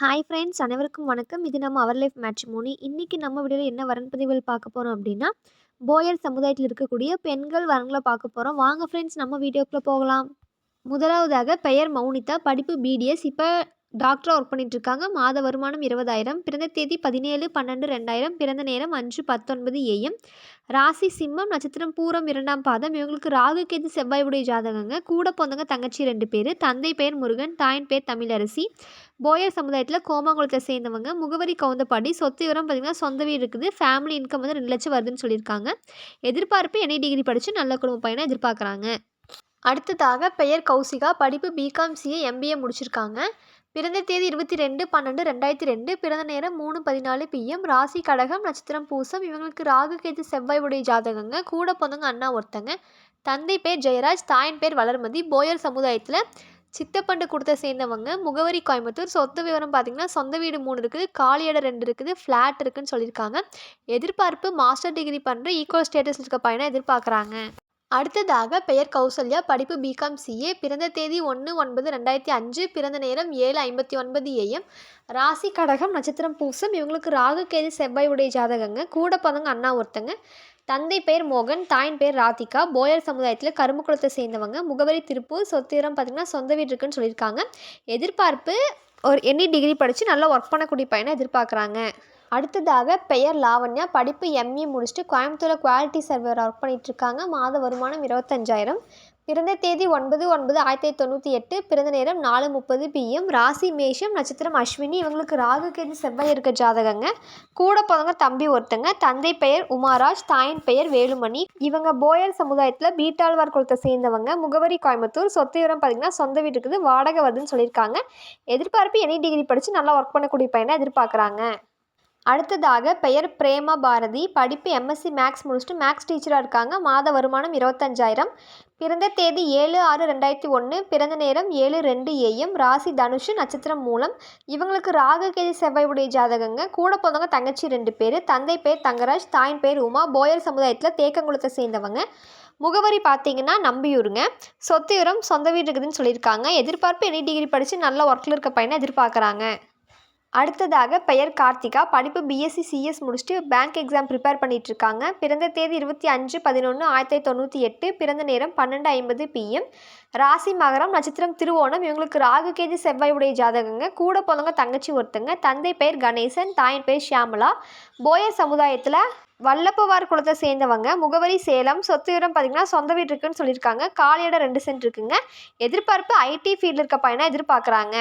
Hi friends அனைவருக்கும் வணக்கம். இது நம்ம அவர் லைஃப் மேட்ச் மோனி இன்றைக்கி நம்ம வீடியோவில் என்ன வரன்பதிவுகள் பார்க்க போகிறோம் அப்படின்னா போயர் சமுதாயத்தில் இருக்கக்கூடிய பெண்கள் வரன்களை பார்க்க போகிறோம் வாங்க ஃப்ரெண்ட்ஸ் நம்ம வீடியோக்குள்ளே போகலாம். முதலாவதாக பெயர் மௌனிதா படிப்பு பிடிஎஸ் இப்போ டாக்டராக ஒர்க் பண்ணிகிட்ருக்காங்க மாத வருமானம் இருபதாயிரம் பிறந்த தேதி பதினேழு பன்னெண்டு ரெண்டாயிரம் பிறந்த நேரம் அஞ்சு பத்தொன்பது ஏஎம் ராசி சிம்மம் நட்சத்திரம் பூரம் இரண்டாம் பாதம். இவங்களுக்கு ராகு கேது செவ்வாய் உடைய ஜாதகங்க. கூட பிறந்தவங்க தங்கச்சி ரெண்டு பேர். தந்தை பேர் முருகன் தாயின் பேர் தமிழரசி. போயர் சமுதாயத்தில் கோமாங்குளத்தை சேர்ந்தவங்க முகவரி கவுந்தப்பாடி சொத்து விவரம் பார்த்திங்கன்னா சொந்த வீடு இருக்குது ஃபேமிலி இன்கம் வந்து ரெண்டு லட்சம் வருதுன்னு சொல்லியிருக்காங்க. எதிர்பார்ப்பு என்ஐ டிகிரி படித்து நல்ல குடும்ப பையனை எதிர்பார்க்குறாங்க. அடுத்ததாக பெயர் கௌசிகா படிப்பு பிகாம் சிஏ எம்பிஏ முடிச்சிருக்காங்க. பிறந்த தேதி இருபத்தி ரெண்டு பன்னெண்டு ரெண்டாயிரத்தி ரெண்டு பிறந்த நேரம் மூணு பதினாலு பிஎம் ராசி கடகம் நட்சத்திரம் பூசம் இவங்களுக்கு ராகு கேது செவ்வாய் உடைய ஜாதகங்க கூட பிறந்தவங்க அண்ணா ஒருத்தங்க. தந்தை பேர் ஜெயராஜ் தாயின் பேர் வளர்மதி போயர் சமுதாயத்தில் சித்தப்பண்டு கொடுத்த சேர்ந்தவங்க முகவரி கோயம்புத்தூர். சொந்த விவரம் பார்த்திங்கன்னா சொந்த வீடு மூணு இருக்குது காலி இடம் ரெண்டு இருக்குது ஃப்ளாட் இருக்குதுன்னு சொல்லியிருக்காங்க. எதிர்பார்ப்பு மாஸ்டர் டிகிரி பண்ணுற ஈக்குவல் ஸ்டேட்டஸில் இருக்க பையனை எதிர்பார்க்குறாங்க. அடுத்ததாக பெயர் கௌசல்யா படிப்பு பிகாம் சிஏ பிறந்த தேதி ஒன்று ஒன்பது ரெண்டாயிரத்தி அஞ்சு பிறந்த நேரம் ஏழு ஐம்பத்தி ஒன்பது ஏஎம் ராசி கடகம் நட்சத்திரம் பூசம் இவங்களுக்கு ராகு கேது செவ்வாய் உடைய ஜாதகங்க கூட பிறந்தவங்க அண்ணா ஒருத்தங்க. தந்தை பேர் மோகன் தாயின் பேர் ராதிகா. போயர் சமுதாயத்தில் கரும்பு குளத்தை சேர்ந்தவங்க. முகவரி திருப்பூர். சொத்திரம் பார்த்திங்கன்னா சொந்த வீடு இருக்குன்னு சொல்லியிருக்காங்க. எதிர்பார்ப்பு ஒரு எனி டிகிரி படித்து நல்லா ஒர்க் பண்ணக்கூடிய பையனை எதிர்பார்க்குறாங்க. அடுத்ததாக பெயர் லாவண்யா. படிப்பு எம்ஏ முடிச்சுட்டு கோயம்புத்தூரில் குவாலிட்டி சர்வர் ஒர்க் பண்ணிகிட்ருக்காங்க மாத வருமானம் இருபத்தஞ்சாயிரம். பிறந்த தேதி ஒன்பது ஒன்பது ஆயிரத்தி தொள்ளாயிரத்தி தொண்ணூற்றி எட்டு பிறந்த நேரம் நாலு முப்பது பிஎம் ராசி மேஷம் நட்சத்திரம் அஸ்வினி இவங்களுக்கு ராகு கேது செவ்வாய் இருக்க ஜாதகங்க. கூட பிறந்தவங்க தம்பி ஒருத்தங்க தந்தை பெயர் உமாராஜ் தாயின் பெயர் வேலுமணி. இவங்க போயர் சமுதாயத்தில் பீட்டாழ்வார் குளத்தை சேர்ந்தவங்க. முகவரி கோயம்புத்தூர். சொத்து விவரம் பார்த்திங்கன்னா சொந்த வீட்டுக்கு வாடகை வருதுன்னு சொல்லியிருக்காங்க. எதிர்பார்ப்பு எனி டிகிரி படித்து நல்லா ஒர்க் பண்ணக்கூடிய பையனை எதிர்பார்க்குறாங்க. அடுத்ததாக பெயர் பிரேமா பாரதி. படிப்பு எம்எஸ்சி மேக்ஸ் முடிச்சுட்டு மேக்ஸ் டீச்சராக இருக்காங்க. மாத வருமானம் இருபத்தஞ்சாயிரம். பிறந்த தேதி ஏழு ஆறு ரெண்டாயிரத்தி ஒன்று பிறந்த நேரம் ஏழு ரெண்டு ஏஎம் ராசி தனுஷு நட்சத்திரம் மூலம். இவங்களுக்கு ராகு கேதி செவ்வாய் ஜாதகங்க. கூட பிறந்தவங்க தங்கச்சி ரெண்டு பேர். தந்தை பேர் தங்கராஜ் தாயின் பேர் உமா. போயர் சமுதாயத்தில் தேக்கங்குளத்தை சேர்ந்தவங்க. முகவரி பார்த்தீங்கன்னா நம்பியூருங்க. சொத்து உரம் சொந்த வீடு இருக்குதுன்னு சொல்லியிருக்காங்க. எதிர்பார்ப்பு எனி டிகிரி படித்து நல்ல ஒர்க்கில் இருக்க பையனை எதிர்பார்க்குறாங்க. அடுத்ததாக பெயர் கார்த்திகா. படிப்பு பிஎஸ்சி சிஎஸ் முடிச்சுட்டு பேங்க் எக்ஸாம் ப்ரிப்பேர் பண்ணிகிட்ருக்காங்க பிறந்த தேதி இருபத்தி அஞ்சு பதினொன்று ஆயிரத்தி தொண்ணூற்றி எட்டு. பிறந்த நேரம் பன்னெண்டு ஐம்பது பிஎம் ராசி மகரம் நட்சத்திரம் திருவோணம். இவங்களுக்கு ராகு கேது செவ்வாய் உடைய ஜாதகங்க. கூட பிறந்தவங்க தங்கச்சி ஒருத்தங்க. தந்தை பெயர் கணேசன் தாயின் பேர் ஷியாமலா. போயர் சமுதாயத்தில் வல்லப்பவார் குளத்தை சேர்ந்தவங்க. முகவரி சேலம். சொத்து விவரம் பார்த்திங்கன்னா சொந்த வீடு இருக்குன்னு சொல்லியிருக்காங்க. காலையோட ரெண்டு சென்ட் இருக்குங்க. எதிர்பார்ப்பு ஐடி ஃபீல்டில் இருக்க பையனை எதிர்பார்க்குறாங்க.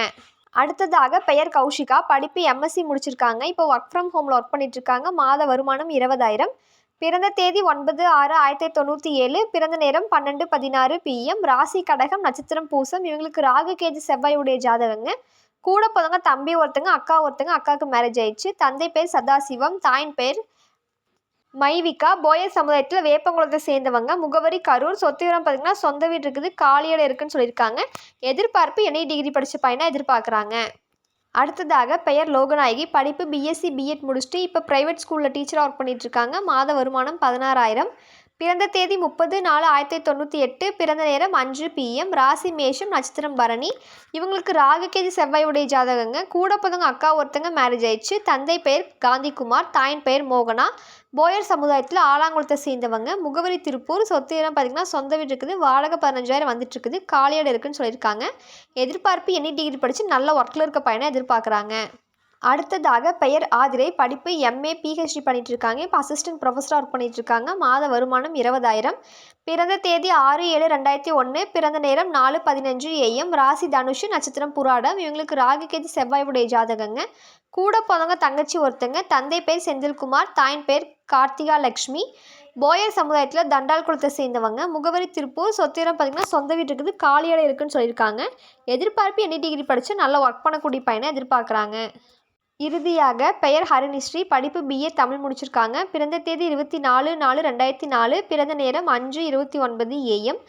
அடுத்ததாக பெயர் கௌஷிகா. படிப்பு எம்எஸ்சி முடிச்சிருக்காங்க. இப்போ ஒர்க் ஃப்ரம் ஹோமில் ஒர்க் பண்ணிட்டுருக்காங்க. மாத வருமானம் இருபதாயிரம். பிறந்த தேதி ஒன்பது ஆறு ஆயிரத்தி தொண்ணூற்றி ஏழு. பிறந்த நேரம் பன்னெண்டு பதினாறு பிஎம் ராசி கடகம் நட்சத்திரம் பூசம். இவங்களுக்கு ராகு கேஜி செவ்வாய் உடைய ஜாதகங்க. கூட பிறந்தவங்க தம்பி ஒருத்தங்க அக்கா ஒருத்தங்க அக்காவுக்கு மேரேஜ் ஆயிடுச்சு. தந்தை பேர் சதாசிவம் தாயின் பேர் மைவிகா போயர் சமுதாயத்தில் வேப்பங்குளத்தை சேர்ந்தவங்க. முகவரி கரூர். சொத்து விவரம் பார்த்தீங்கன்னா சொந்த வீடு இருக்குது காலியில் இருக்குன்னு சொல்லியிருக்காங்க. எதிர்பார்ப்பு என்ஐ டிகிரி படித்த பையனை எதிர்பார்க்குறாங்க. அடுத்ததாக பெயர் லோகநாயகி. படிப்பு பிஎஸ்சி பிஎட் முடிச்சுட்டு இப்போ ப்ரைவேட் ஸ்கூலில் டீச்சராக ஒர்க் பண்ணிகிட்ருக்காங்க மாத வருமானம் பதினாறாயிரம். பிறந்த தேதி முப்பது நாலு ஆயிரத்தி தொண்ணூற்றி எட்டு பிறந்த நேரம் அஞ்சு பிஎம் ராசி மேஷம் நட்சத்திரம் பரணி. இவங்களுக்கு ராகுகேது செவ்வாயுடைய ஜாதகங்க. கூட பிறந்தவங்க அக்கா ஒருத்தங்க மேரேஜ் ஆயிடுச்சு. தந்தை பெயர் காந்திகுமார் தாயின் பெயர் மோகனா. போயர் சமுதாயத்தில் ஆலாங்குளத்தை சேர்ந்தவங்க. முகவரி திருப்பூர். சொத்து இடம் பார்த்திங்கன்னா சொந்த வீடு இருக்குது. வாடகை பதினஞ்சாயிரம் வந்துட்டு இருக்குது காலியாடு இருக்குன்னு சொல்லியிருக்காங்க. எதிர்பார்ப்பு எனி டிகிரி படித்து நல்ல ஒர்க்கில் இருக்க பையனை எதிர்பார்க்குறாங்க. அடுத்ததாக பெயர் ஆதிரை படிப்பு எம்ஏ பிஹெச்டி பண்ணிட்டு இருக்காங்க இப்போ அசிஸ்டன்ட் ப்ரொஃபஸராக ஒர்க் பண்ணிட்டு இருக்காங்க மாத வருமானம் இருபதாயிரம். பிறந்த தேதி ஆறு ஏழு ரெண்டாயிரத்தி ஒன்று பிறந்த நேரம் நாலு பதினஞ்சு ஏஎம் ராசி தனுஷு நட்சத்திரம் புராடம். இவங்களுக்கு ராகு கேதி செவ்வாயுடைய ஜாதகங்க. கூட பிறந்தவங்க தங்கச்சி ஒருத்தங்க. தந்தை பேர் செந்தில்குமார் தாயின் பேர் கார்த்திகா லக்ஷ்மி. போயர் சமுதாயத்தில் தண்டால் குளத்தை சேர்ந்தவங்க. முகவரி திருப்பூர். சொத்திரம் பார்த்திங்கன்னா சொந்த வீட்டு இருக்குது. காலியாட இருக்குன்னு சொல்லியிருக்காங்க. எதிர்பார்ப்பு என்ன டிகிரி படித்து நல்லா ஒர்க் பண்ணக்கூடிய பையனை எதிர்பார்க்குறாங்க. இறுதியாக பெயர் ஹரிணிஸ்ரீ படிப்பு பிஏ தமிழ் முடிச்சிருக்காங்க. பிறந்த தேதி இருபத்தி நாலு நாலு ரெண்டாயிரத்தி நாலு பிறந்த நேரம் அஞ்சு இருபத்தி ஒன்பது ஏஎம்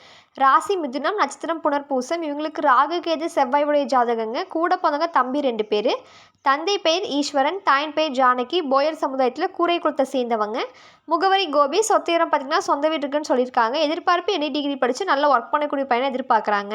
ராசி மிதுனம் நட்சத்திரம் புனர்பூசம். இவங்களுக்கு ராகு கேது செவ்வாய் உடைய ஜாதகங்க. கூட பிறந்தவங்க தம்பி ரெண்டு பேர். தந்தை பெயர் ஈஸ்வரன் தாயின் பெயர் ஜானகி. போயர் சமுதாயத்தில் கூரை குளத்தை சேர்ந்தவங்க. முகவரி கோபி சொத்திரம் பார்த்திங்கன்னா சொந்த வீட்டுக்குன்னு சொல்லியிருக்காங்க. எதிர்பார்ப்பு எனி டிகிரி படித்து நல்லா ஒர்க் பண்ணக்கூடிய பையனை எதிர்பார்க்குறாங்க.